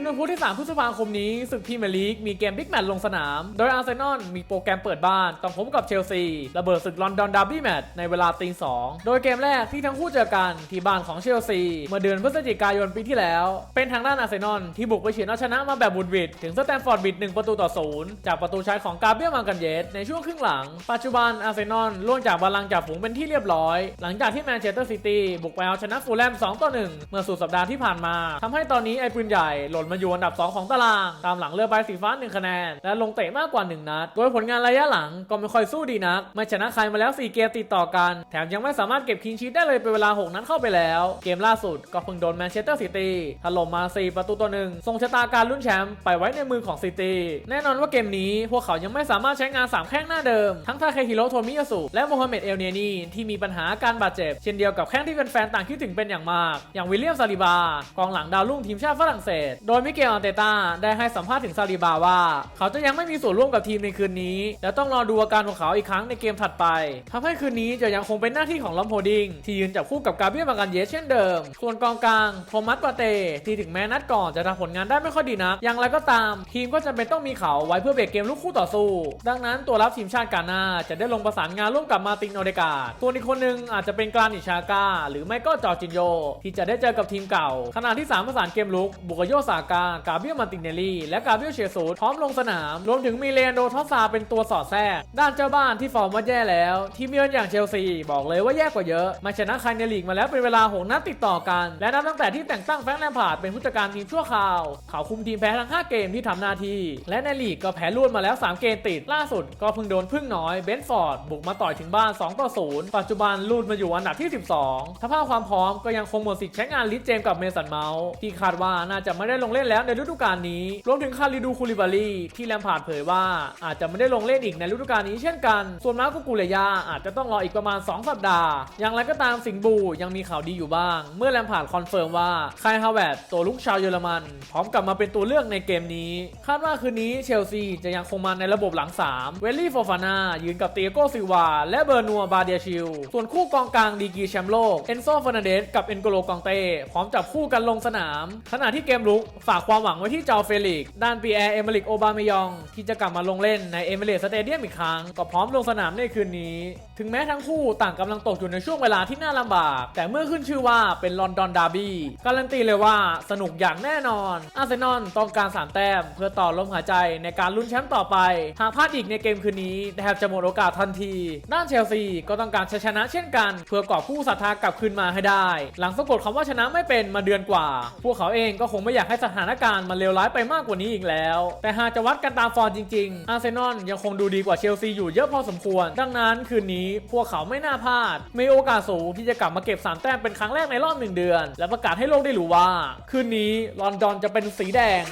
นวันพุธที่ 3 พฤษภาคมนี้ศึกพรีเมียร์ลีกมีเกมบิ๊กแมตช์ลงสนาม โดยอาร์เซนอลมีโปรแกรมเปิดบ้านต้องพบกับเชลซี ระเบิดศึกลอนดอนดาร์บี้แมตช์ในเวลาตีสองโดยเกมแรกที่ทั้งคู่เจอกันที่บ้านของเชลซี เมื่อเดือนพฤศจิกายนปีที่แล้ว เป็นทางด้านอาร์เซนอลที่บุกไปเฉือนเอาชนะมาแบบบุดวิดถึงสแตมฟอร์ดบิด1ประตูต่อศูนย์จากประตูชัยของกาเบรียลมังกันเยสในช่วงครึ่งหลัง ปัจจุบันอาร์เซนอลล่วงจากบอลลังจากฝูงเป็นที่เรียบร้อย หลังจากที่แมนเชสเตอร์ซิตี้บุกไปเอาชนะฟูลแลม2ต่อ1เมื่อสุดสัปดาห์ที่ผ่านมาทำให้ตอนนี้ไอ้ปืนใหญ่หล่นมาอยู่อันดับ 2 ของตาราง ตามหลังเรือใบสีฟ้า 1 คะแนน และลงเตะมากกว่า 1 นัด โดยผลงานระยะหลังก็ไม่ค่อยสู้ดีนัก ไม่ชนะใครมาแล้ว 4 เกมติดต่อกัน แถมยังไม่สามารถเก็บคลีนชีทได้เลยเป็นเวลา 6 นัดเข้าไปแล้ว เกมล่าสุดก็เพิ่งโดนแมนเชสเตอร์ซิตี้ถล่มมา 4 ประตูต่อหนึ่งส่งชะตาการลุ้นแชมป์ไปไว้ในมือของซิตี้แน่นอนว่าเกมนี้พวกเขายังไม่สามารถใช้งาน 3 แข้งหน้าเดิม ทั้งทาเคฮิโรโทมิยาสุและโมฮัมเหม็ดเอลเนียนีที่มีปัญหาอาการบาดเจ็บ เช่นเดียวกับแข้งที่แฟนๆต่างคิดถึงเป็นอย่างมาก อย่างวิลเลียมซาลิบากองหลังดาวรุ่งทีมชาติฝรั่งเศสโดยมิเกลอันเตต้าได้ให้สัมภาษณ์ถึงซาลิบาว่า เขาจะยังไม่มีส่วนร่วมกับทีมในคืนนี้ และต้องรอดูอาการของเขาอีกครั้งในเกมถัดไปทำให้คืนนี้จะยังคงเป็นหน้าที่ของลอมโพดิงที่ยืนจับคู่กับกาเบียลมากันเยสเช่นเดิม ส่วนกองกลางโทมัสปาเตที่ถึงแม้นัดก่อนจะทำผลงานได้ไม่ค่อยดีนัก อย่างไรก็ตาม ทีมก็จำเป็นต้องมีเขาไว้เพื่อเบรกเกมลูกคู่ต่อสู้ ดังนั้นตัวรับทีมชาติกาน่าจะได้ลงประสานงานร่วมกับมาตินโอเดกาดส่วนอีกคนหนึ่งอาจจะเป็นกรานิชากาหรือไม่ก็จอร์จินโยที่จะได้เจอกับทีมเก่า ขณะที่3ประสานเกมลุกบุกโยซากากาเบียลมาตินเนลลี่ และกาเบียลเชซูดพร้อมลงสนาม รวมถึงมีเลนโดทอซาเป็นตัวสอดแทรก ด้านเจ้าบ้านที่ฟอร์มว่าแย่แล้ว ทีมเยือนอย่างเชลซี บอกเลยว่าแย่กว่าเยอะ มาชนะใครในลีกมาแล้วเป็นเวลาหกนัดติดต่อกัน และนับตั้งแต่ที่แต่งตั้งแฟรงค์แลมพาร์ดเป็นผู้จัดการทีมชั่วคราว เขาคุมทีมแพ้ทั้ง 5 เกมที่ทำหน้าที่ และในลีกก็แพ้รวดมาแล้ว 3 เกมติด ล่าสุดก็เพิ่งโดนพึ่งน้อยเบนฟอร์ดบุกมาต่อยถึงบ้าน2ต่อ0ปัจจุบันลูดมาอยู่อันดับที่ 12สภาพความพร้อมก็ยังคงหมดสิทธิ์ใช้งานลิสเจมกับเมสันเมาส์ที่คาดว่าน่าจะไม่ได้ลงเล่นแล้วในฤดูกาลนี้ รวมถึงคาริดูคูลิบาลีที่แลมพาร์ดเผยว่าอาจจะไม่ได้ลงเล่นอีกในฤดูกาลนี้เช่นกัน ส่วนมาร์กุกุเลยาอาจจะต้องรออีกประมาณ 2 สัปดาห์ อย่างไรก็ตามสิงบูยังมีข่าวดีอยู่บ้าง เมื่อแลมพาร์ดคอนเฟิร์มว่าไคลฮาวเวตตัวลุกชาวเยอรมัน พร้อมกลับมาเป็นตัวเลือกในเกมนี้ คาดว่าคืนนี้เชลซีจะยังคงมาในระบบหลัง 3 เวลลี่โฟฟาน่ายืนกับเตียโกซิวาและเบอร์นัวบาเดียชิล ส่วนคู่กองกลางดีกีแชมป์โลกเอนโซฟ r ร์นันเดสกับเอ็นโกโลกองเต้พร้อมจับคู่กันลงสนาม ขณะที่เกมลุกฝากความหวังไว้ที่จอเฟลิก ด้านปีแอร์เอเมริกโอบามายอง ที่จะกลับมาลงเล่นในเอเมเรตสเตเดียมอีกครั้ง ก็พร้อมลงสนามในคืนนี้ ถึงแม้ทั้งคู่ต่างกำลังตกอยู่ในช่วงเวลาที่น่าลำบาก แต่เมื่อขึ้นชื่อว่าเป็นลอนดอนดาร์บี้การันตีเลยว่าสนุกอย่างแน่นอน อาร์เซนอลต้องการ3แต้มเพื่อต่อลมหายใจในการลุ้นแชมป์ต่อไป หากพลาดอีกในเกมคืนนี้แทบจะหมดโอกาสทันที ด้านเชลซีก็ต้องการชชนะเช่นกัน เพื่อกอบผู้ศรัทธากลับคืนมาให้ได้ หลังสะกดคำว่าชนะไม่เป็นมาเดือนกว่า พวกเขาเองก็คงไม่อยากให้สถานการณ์มันเลวร้ายไปมากกว่านี้อีกแล้ว แต่หากจะวัดกันตามฟอร์มจริงๆ อาร์เซนอลยังคงดูดีกว่าเชลซีอยู่เยอะพอสมควร ดังนั้นคืนนี้พวกเขาไม่น่าพลาด มีโอกาสสูงที่จะกลับมาเก็บ 3 แต้มเป็นครั้งแรกในรอบหนึ่งเดือน และประกาศให้โลกได้รู้ว่า คืนนี้ลอนดอนจะเป็นสีแดง